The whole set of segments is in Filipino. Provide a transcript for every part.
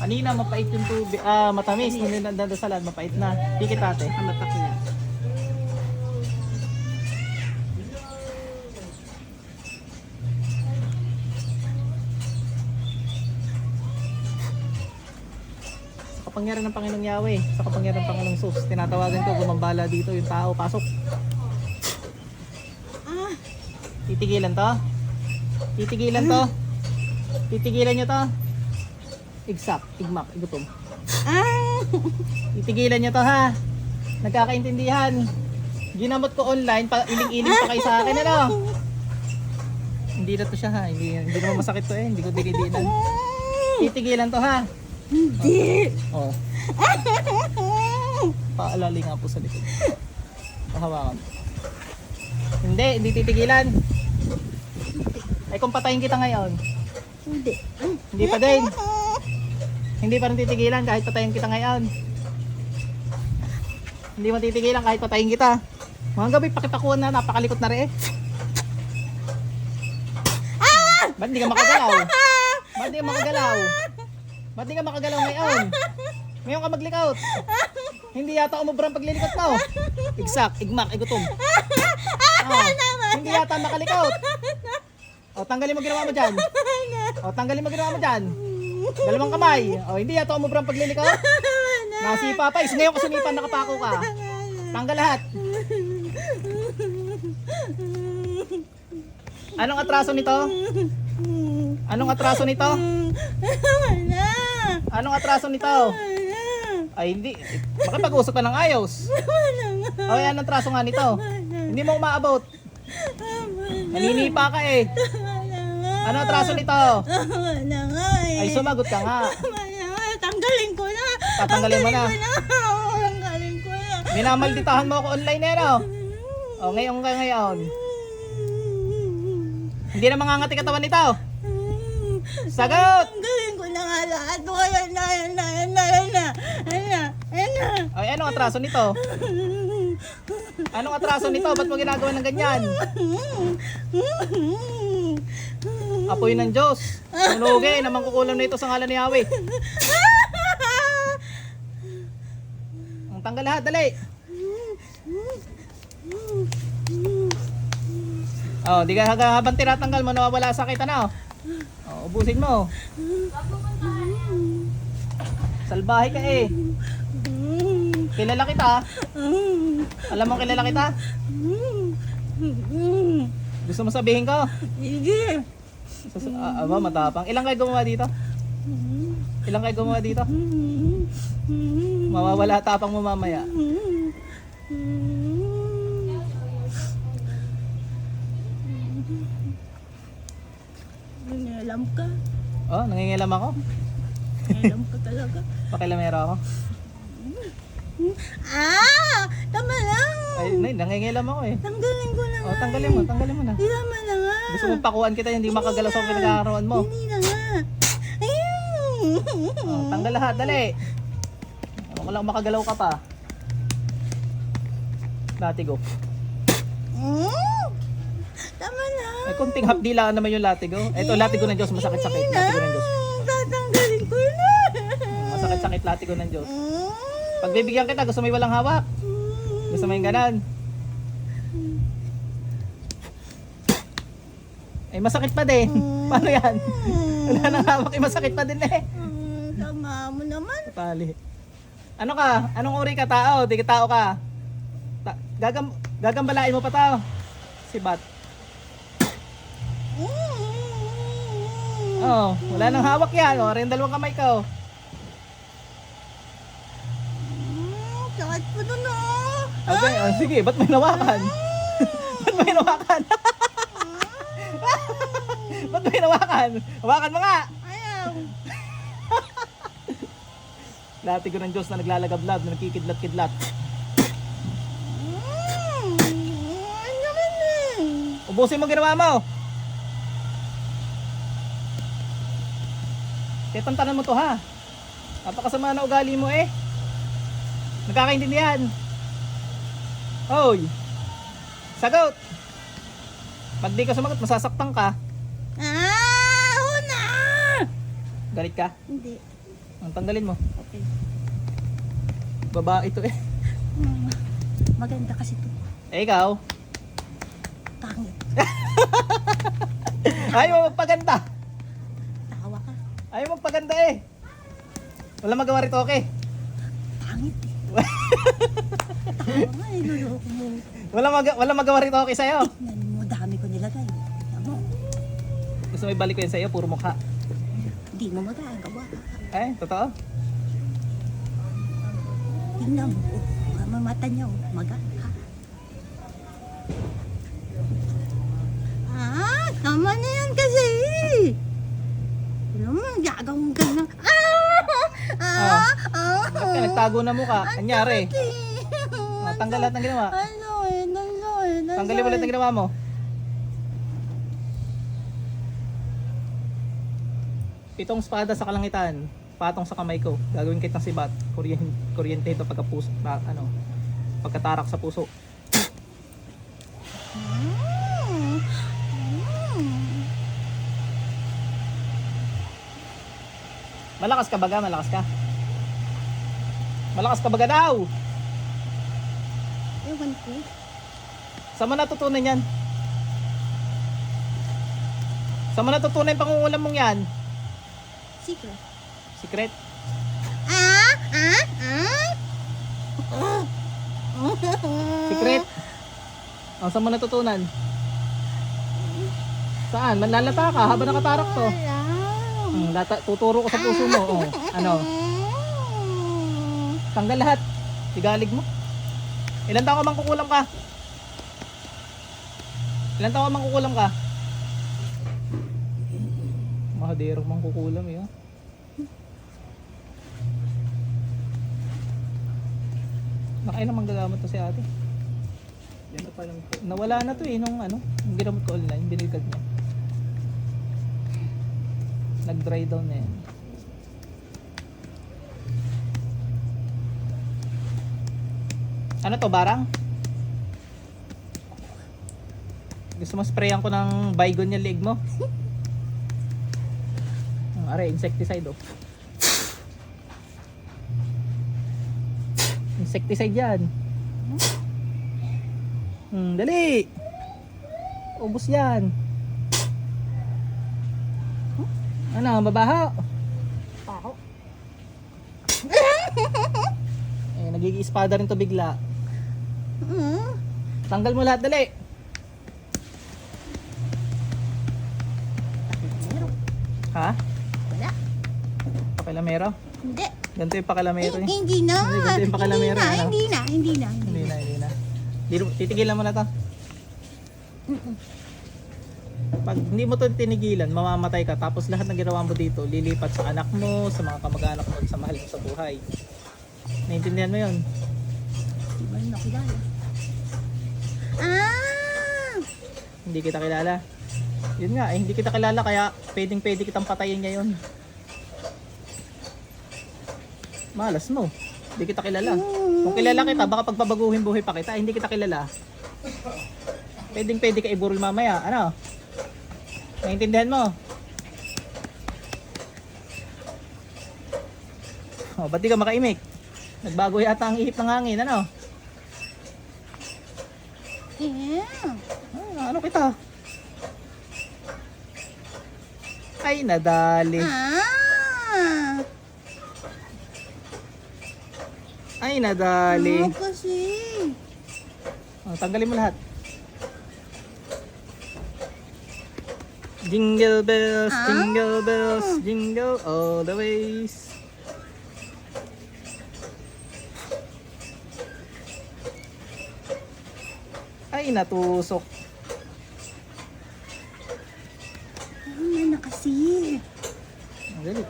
Kanina mapait yung tubig, ah matamis, nung nandadasalan, mapait na. Tikit ate. Ang matakla. Sa kapangyarihan ng Panginoong Yahweh, sa kapangyarihan ng Panginoong Sus, tinatawagan ko gumambala dito yung tao, pasok. Ah, Titigilan to? Titigilan to? Titigilan nyo to? Igsak, igmak, igutom. ah. Titigilan nyo to ha? Nagkakaintindihan. Ginamot ko online, pa, iling-iling pa kayo sa akin, ano? Hindi na to siya ha, hindi, hindi naman masakit to eh, hindi ko dinidinan. Titigilan to ha? Hindi. Oh. Paalali nga po sa likod. Pahawakan. Hindi, hindi titigilan. Ay kung patayin kita ngayon, Hindi. hindi pa din. Hindi pa rin titigilan kahit patayin kita ngayon. Hindi mo titigilan kahit patayin kita. Mga gabi pakitakuan na napakalikot na rin eh. Ba't hindi ka makagalaw? Ba't hindi ka makagalaw? Ba't hindi ka makagalaw ngayon? Ngayon ka maglikot. Hindi yata umubrang paglilikot mo. Igsak, igmak, igutom. Oh, hindi yata makalikot. O, tanggalin mo ginawa mo dyan. O, tanggalin mo ginawa mo dyan. Dalawang kamay. O, hindi yata umubrang paglilikot. Nasipa pa. Is ngayon ka sumipan, nakapako ka. Tanggal lahat. Anong atraso nito? Anong atraso nito? Wala. Anong atraso nito? Ay, hindi. Makipag-usap ka ng ayos. Wala nga. O, yan ang traso nga nito. Hindi mo umaabot. Naninipa ka eh. Ano ang traso nito? Wala nga eh. Ay, sumagot ka nga. Wala nga. Tanggalin ko na. Tatanggalin mo na. Tanggalin ko na. Tanggalin ko na. Minamalditahan mo ako online eh, no? O, ngayon ka ngayon. Hindi na mangangati katawan nito. Sagot! Tanggalin ko na nga lahat. Wala na. Ayan na. Ayan na. Ayan na. Ayan na. Ayan na. Ay, anong atraso nito? Anong atraso nito? Ba't mo ginagawa ng ganyan? Apoy ng Diyos. Sunugin, naman kukulam na ito sa ngalan ni Yahweh. Ang tanggal lahat, dali. Oh, di ka habang tinatanggal mo nawawala sakit ano? Oh, ubusin mo. Salbahe ka eh. Kilala kita. Alam mo kilala kita? Gusto mo sabihin ko? Sige. Sus- ah, aba, matapang. Ilang kayo gumawa dito? Ilang kayo gumawa dito? Mawawala tapang mo mamaya. Nangialam ka. Oh, nangingilam ako. Nangialam ka talaga. Pakilamero ako. Ah! Tama lang! Ay, nay, nangingilam ako eh. Tanggalin ko na Oh, nga. tanggalin mo, tanggalin mo na. Di tama na nga. Gusto mo pakuan kita, hindi makagalaw sa pinagkakaroon mo. Hindi na nga. Ayun! Oh, tanggal lahat, dali. Ako lang makagalaw ka pa. Latigo. Mm. Tama na. Ay, kunting hapdila naman yung latigo. Ito, latigo ng Diyos, masakit-sakit. Hindi na. Latigo ng Diyos. Tatanggalin ko na. Masakit-sakit, latigo ng Diyos. Mm. Pag bibigyan kita, gusto yung walang hawak. Gusto mo yung ganan. Ay, masakit pa din. Paano yan? Wala nang hawak, eh, masakit pa din eh. Mm, Tama mo naman. Tali. Ano ka? Anong uri ka tao? Di ka tao ka? Ta gagam gagambalain mo pa tao. Si Bat. Mm. Oh, wala nang hawak yan. Oh, rin dalawang kamay ko. Mm, Sakit po doon ah. Okay, oh, sige, ba't may nawakan? ba't may nawakan? ba't may nawakan? Hawakan mo nga! Ayaw. Dati ko ng Diyos na naglalagablab, na nakikidlat-kidlat. Mm. Eh. Ubusin mo ginawa mo! Tetantanan mo to ha. Napakasama na ugali mo eh. Nagkakaintindihan. Hoy! Sagot! Pag di ka sumagot, masasaktan ka. Ah! Una! Galit ka? Hindi. Ang tanggalin mo. Okay. Babae ito eh. Hmm. Maganda kasi ito. Eh, ikaw? Pangit. Ayaw mo magpaganda. Tawa ka. Ayaw magpaganda eh. Wala magawa rito, okay? Pangit eh. Eh. Luloko mo. Wala, mag wala magawa rito, okay sa'yo. Yan mo. Dami ko nilagay. Mo. Gusto mo ibalik ko yun sa'yo, puro mukha. Hindi mo magagawa. Eh, totoo? Tingnan mo. Oh, mga mata niya. Oh. Maga. Ah, tama na yan kasi. Ano mo, gagawin ka na. Ah! Ah! Ah! Kaya nagtago na mukha. Anyari. Ano? Ah, tanggal lahat ng ginawa. Ano eh, ano eh, ano Tanggalin mo lahat ng ginawa mo. Pitong espada sa kalangitan. Patong sa kamay ko. Gagawin kitang sibat. Kuryen, kuryente ito pagka puso, pa- ano, pagkatarak sa puso. Malakas ka baga? Malakas ka? Malakas ka baga daw? Ewan ko. Saan mo natutunan yan? Saan mo natutunan yung pangungulam mong yan? Secret. Secret? Ah! Ah! Ah! Secret? Oh, saan mo natutunan? Saan? Manlalata ka habang nakatarak to. Hmm, lata, tuturo ko sa puso mo. Oh, ano? Tanggal lahat. Igalig mo. Ilan taon ka mang kukulam ka? Ilan taon ka mang kukulam ka? Mahadero mang kukulam eh. oh. Nakailan mang gagamot to si ate? Yan na palang po. Nawala na to eh nung ano, yung ginamot ko online, binilgad niya. Nag-dry down na yan. Ano to, barang? Gusto mo sprayan ko ng Baygon yung leg mo? Ang are, insecticide oh. Insecticide yan. Hmm, dali. Ubus yan. Ano, mabaho? Paho. Eh, nagiging espada rin to bigla. Mm. Tanggal mo lahat, dali. Ha? Wala. Pakilamero? Hindi. Ganito yung pakilamero Eh, eh. hindi na. Hindi, ganito yung pakalamero, Hindi na, hindi na, hindi na. Hindi na, hindi na. Titigilan mo na to. Pag hindi mo to tinigilan, mamamatay ka. Tapos lahat ng ginawa mo dito, lilipat sa anak mo, sa mga kamag-anak mo, sa mahal mo sa buhay. Naintindihan mo yun? Di ba yun nakilala? Ah! Hindi kita kilala. Yun nga, eh, hindi kita kilala kaya pwedeng pwede kitang patayin ngayon. Malas mo. Hindi kita kilala. Kung kilala kita, baka pagbabaguhin buhay pa kita. Hindi kita kilala. Pwedeng pwede ka iburol mamaya. Ano? Naintindihan mo? Oh, ba't di ka makaimik? Nagbago yata ang ihip ng hangin. Ano? Yeah. Ano kita? Ay, nadali. Ah! Ay, nadali. Ano kasi? Oh, tanggalin mo lahat. Jingle bells, Ah. jingle bells, jingle all the ways. Ay, natusok. Ano na kasi? Ang galit.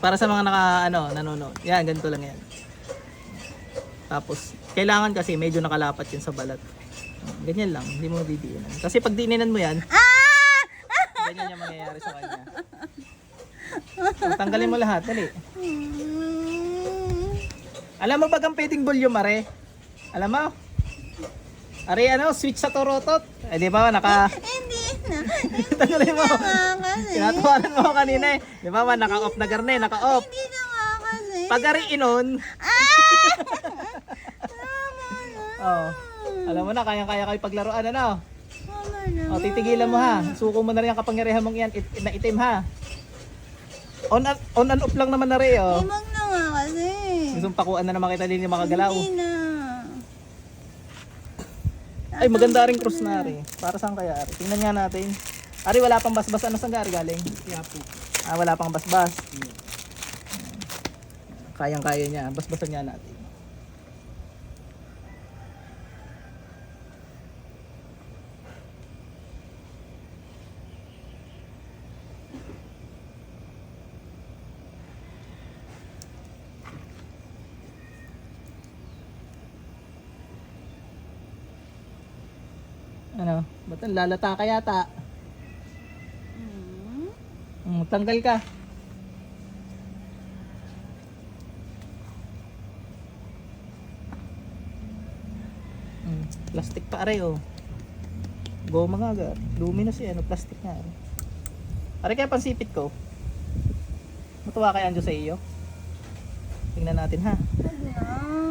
Para sa mga naka ano, nanonood. Yan, ganito lang yan. Tapos, kailangan kasi medyo nakalapat yun sa balat. Ganyan lang, hindi mo didiinan. Kasi pag diinan mo yan, Ah! ganyan yung mangyayari sa kanya. O, tanggalin mo lahat, dali. Alam mo ba ang pwedeng volume, are? Alam mo? Are, ano, switch sa torotot. Eh, di ba, naka, Hindi. na. Tanggalin mo. Tinatawanan mo kanina eh. Di ba man, naka-off na garne, naka-off. Hindi na nga kasi. Pag inon, Tama na. oh, alam mo na, kayang-kaya kayo paglaruan, ano? O, titigilan mo ha. Suko mo na rin ang kapangyarihan mong yan, it, na itim ha. On, on and off lang naman na rin, oh. Imag na nga kasi. Gusto pakuan na naman kita din yung makagalaw. Hindi na. Ay, maganda rin cross na rin. Para saan kaya, Ari? Tingnan nga natin. Ari, wala pang basbas. Ano saan Ari galing? Kaya po. Ah, wala pang basbas. Kayang-kaya niya. Basbasan niya natin. Ano? Ba't ang lalata ka yata? Hmm? Mm, tanggal ka. Mm, plastic pa aray oh. Goma nga aga. Luminous eh, ano, plastic nga aray. Aray kaya pansipit ko. Matuwa kay Anjo sa iyo. Tingnan natin ha.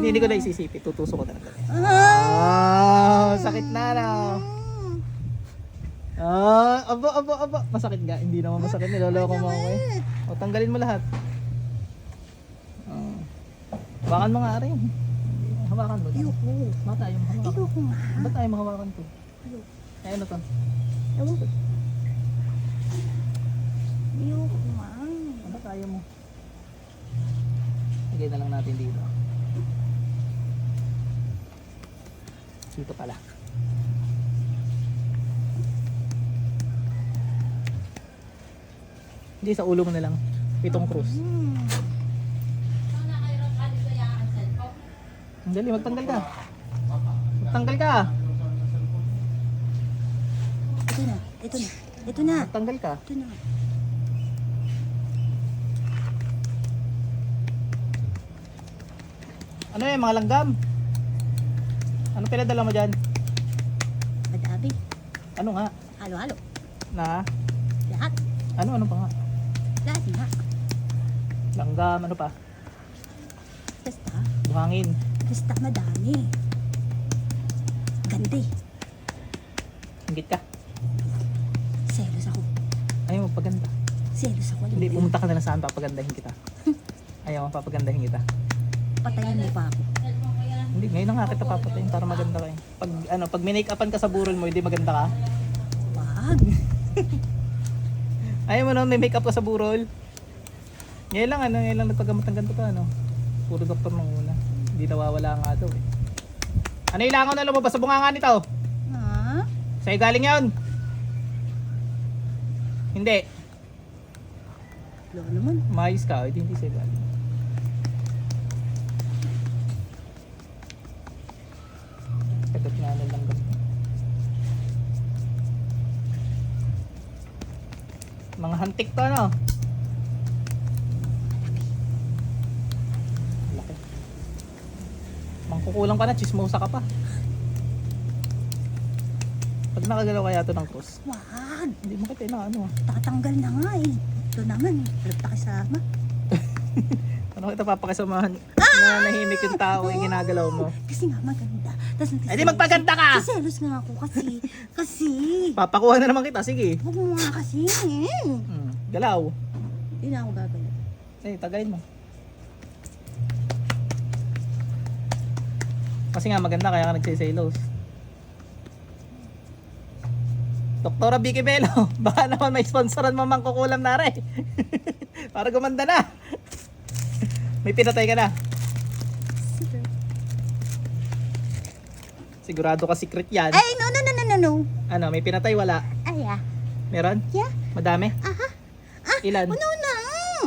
Hindi, hindi ko na isisipit. Tutusok ko talaga. Ah, sakit na na. Ah, aba, aba, aba. Masakit nga. Hindi naman masakit. Niloloko mo ako eh. O, tanggalin mo lahat. Oh. Hawakan mo nga rin. Hawakan mo. Ayoko. Ba't tayo mahawakan? Ayoko nga. Ba't tayo mahawakan to? Eh, ano to? Ewan ko. Ayoko nga. Ba't tayo mo? Lagay na lang natin dito. Dito pala. Hindi, sa ulo mo na lang. Pitong cross. Hmm. Ang dali, magtanggal ka. Magtanggal ka. Ito na. Ito na. Ito na. Magtanggal ka. Ito na. Ano yan, mga langgam? Pinadala mo dyan? Madami. Ano nga? Halo-halo. Na? Lahat. Ano, ano pa nga? Lahat nga. Langgam, ano pa? Basta. Buhangin. Basta madami. Gandi. Ingit ka. Selos ako. Ayaw mo paganda. Selos ako. Hindi, pumunta ka na lang saan, papagandahin kita. Ayaw papagandahin kita. Patayin mo pa ako. Hindi, ngayon na nga kita papatayin para maganda ka eh. Pag, ano, pag minake-upan ka sa burol mo, hindi maganda ka. Wag. Ayaw mo naman may makeup ka sa burol. Ngayon lang, ano, ngayon lang nagpagamot ng ganito ka, ano. Puro doktor nung una. Hindi nawawala nga daw eh. Ano yung langaw na lumabas sa bunganga nito? Ha? Sa'yo galing yun? Hindi. Wala naman. Maayos ka, hindi hindi sa'yo galing. Kagat na lang ganito. Mga hantik to ano? Laki. Mangkukulang ka na, chismosa ka pa. Pag nakagalaw kaya to ng cross, Wag. hindi mo kita na ano. Tatanggal na nga eh. Ito naman. Walang pakisama. Ano kita papakisamahan na nahimik yung tao yung ginagalaw mo. Kasi nga maganda. Tapos Eh di magpaganda ka! Selos nga ako kasi. Kasi. Papakuha na naman kita, sige. Huwag mo nga kasi. Hmm, galaw. Hindi na ako gagalaw. Eh, tagalin mo. Kasi nga maganda kaya ka nagsiselos. Doktora Vicky Belo, baka naman may sponsoran mo mang kukulam na rin. Para gumanda na. May pinatay ka na. Sigurado ka secret yan. Ay, no, no, no, no, no, no. Ano, may pinatay wala? Ay, ah. Meron? Yeah. Madami? Aha. Ah, Ilan? Ano na?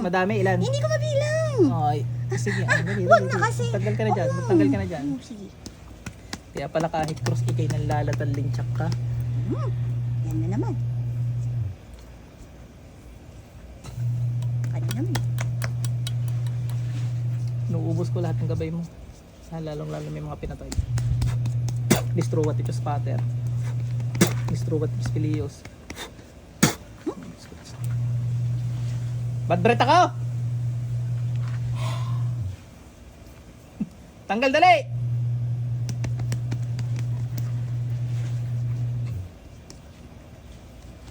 Madami, ilan? Hindi ko mabilang. Ay, sige. ah, dali, Huwag dali, na kasi. Magtagal ka na dyan. Oo. Magtagal ka na dyan. Oo, sige. Kaya pala kahit cross ikay nang lalataling tsak ka. Hmm. Yan na naman. ko lahat ng gabay mo. Ah, lalong lalo may mga pinatay. Distruwat ito spatter. Distruwat ito spilios. Bad breath ako! Tanggal dali!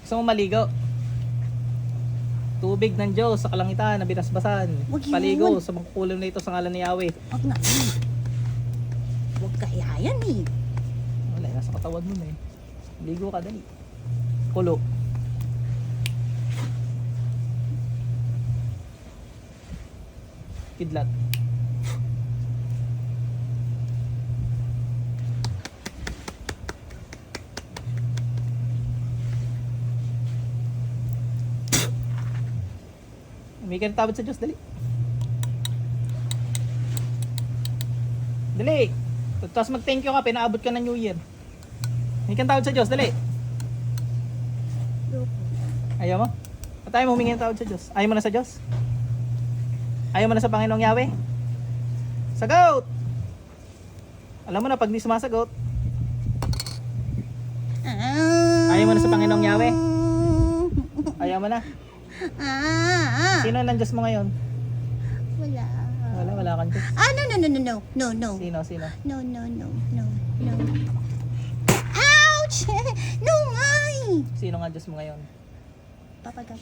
Gusto mo maligo? Tubig ng Diyos sa kalangitan na binasbasan. Yun. Paligo sa magkukulam na ito sa ngalan ni Yahweh. Huwag na. Huwag ka ihayan eh. Wala, nasa katawan mo na eh. Ligo ka, dali. Kulo. Kidlat. May ka tawad sa Diyos, dali. Dali. Tapos mag-thank you ka, pinaabot ka ng New Year. May kang tawad sa Diyos, dali. Ayaw mo? At ayaw mo humingi ng tawad sa Diyos. Ayaw mo na sa Diyos? Ayaw mo na sa Panginoong Yahweh? Sagot! Alam mo na, pag di sumasagot, Ayaw mo na sa Panginoong Yahweh? ayaw mo na. Ah, ah. Sino ng Diyos mo ngayon? Wala. Wala, wala kang Diyos. Ah, no, no, no, no, no, no, no. Sino, sino? No, no, no, no, no. Ouch! No, ay! Sino nga Diyos mo ngayon? Papagat.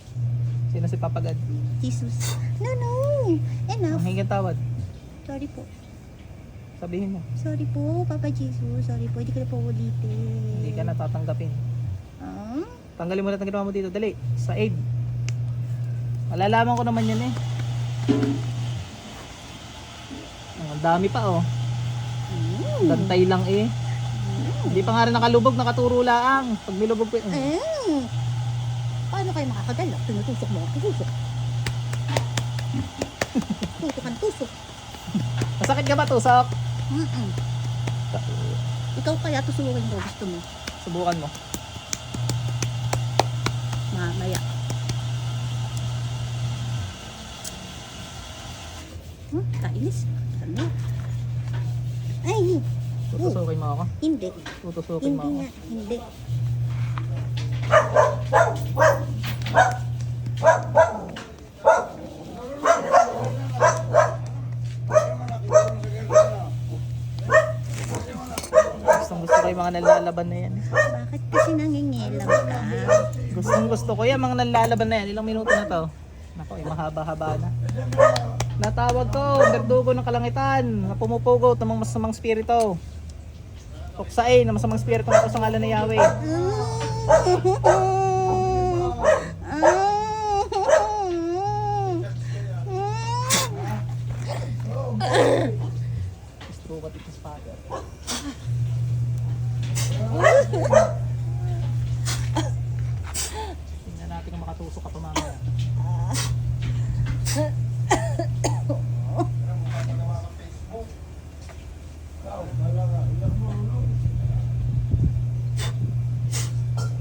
Sino si Papagad? Jesus. No, no. Enough. Humingi ng tawad. Sorry po. Sabihin mo. Sorry po, Papa Jesus. Sorry po, hindi ko na po ulitin. Hindi ka na tatanggapin. Ah? Tanggalin mo na ang ginawa mo dito. Dali. Sa aid. Malalaman ko naman yan eh. Ang dami pa oh. Mm. Bantay lang eh. Hindi pa nga rin nakalubog, nakaturo lang. Pag nilubog ko, mm. Mm. Paano kayo makakagalaw? Tinutusok mo ako. Tusok. Tusok ang tusok. Masakit ka ba, tusok? Mm-mm. Ikaw kaya tusukin mo gusto mo. Subukan mo. Mamaya. Hmm, kainis. Ano? Ay, Tutusukin mo ako. hindi. Tutusukin mo Hindi ako. nga, hindi. Gustong gusto ko yung mga nalalaban na yan. Bakit kasi nangingilam ka? Gustong gusto ko yung mga nalalaban na yan. Ilang minuto na to? Nako, eh, mahaba-haba na. Natawag ko, berdugo ng kalangitan, na pumupugot ng mga masamang spirito. Tuksain ng masamang spirito na sa ngalan ni Yahweh. Gusto ko titis father. Tingnan natin kung makatusok ka pa mamaya.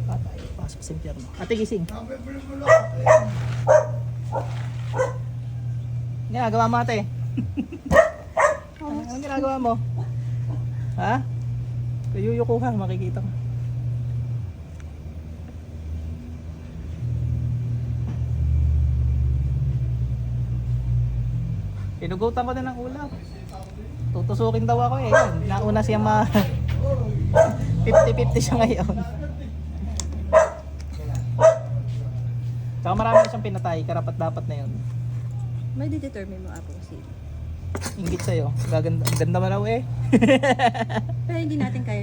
Patay, pasok sa impyerno. Ate gising. Ginagawa mo ate. Anong ginagawa mo? Ha? Kayuyo ko ha, makikita ko. Pinugutan ko din ng ulam. Tutusukin daw ako eh. Nauna siya ma... 50-50 siya ngayon. Tsaka marami siyang pinatay, karapat dapat na yun. May determine mo ako kasi. Ingit sa'yo. Gaganda, ang ganda mo raw eh. Pero hindi natin kaya